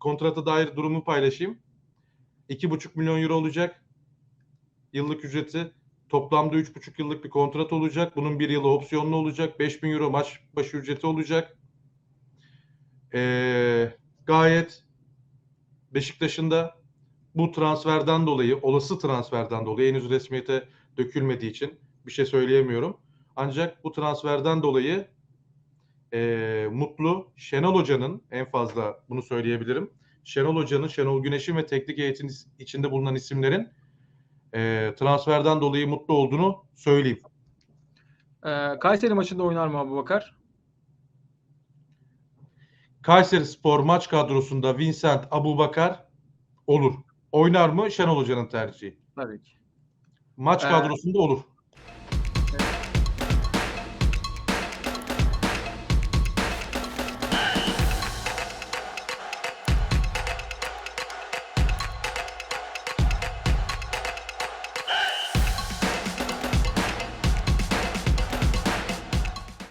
kontrata dair durumu paylaşayım. 2,5 milyon euro olacak. Yıllık ücreti. Toplamda 3,5 yıllık bir kontrat olacak. Bunun bir yılı opsiyonlu olacak. 5000 euro maç başı ücreti olacak. Ee, gayet Beşiktaş'ın da bu transferden dolayı, olası transferden dolayı henüz resmiyete dökülmediği için bir şey söyleyemiyorum. Ancak bu transferden dolayı e, mutlu Şenol Hoca'nın en fazla bunu söyleyebilirim. Şenol Hoca'nın, Şenol Güneş'in ve teknik heyetin içinde bulunan isimlerin e, transferden dolayı mutlu olduğunu söyleyeyim. Ee, Kayseri maçında oynar mı Abu Bakar? Kayseri Spor maç kadrosunda Vincent Abubakar olur. Oynar mı? Şenol Hoca'nın tercihi. Tabii ki. Maç Ee, kadrosunda olur.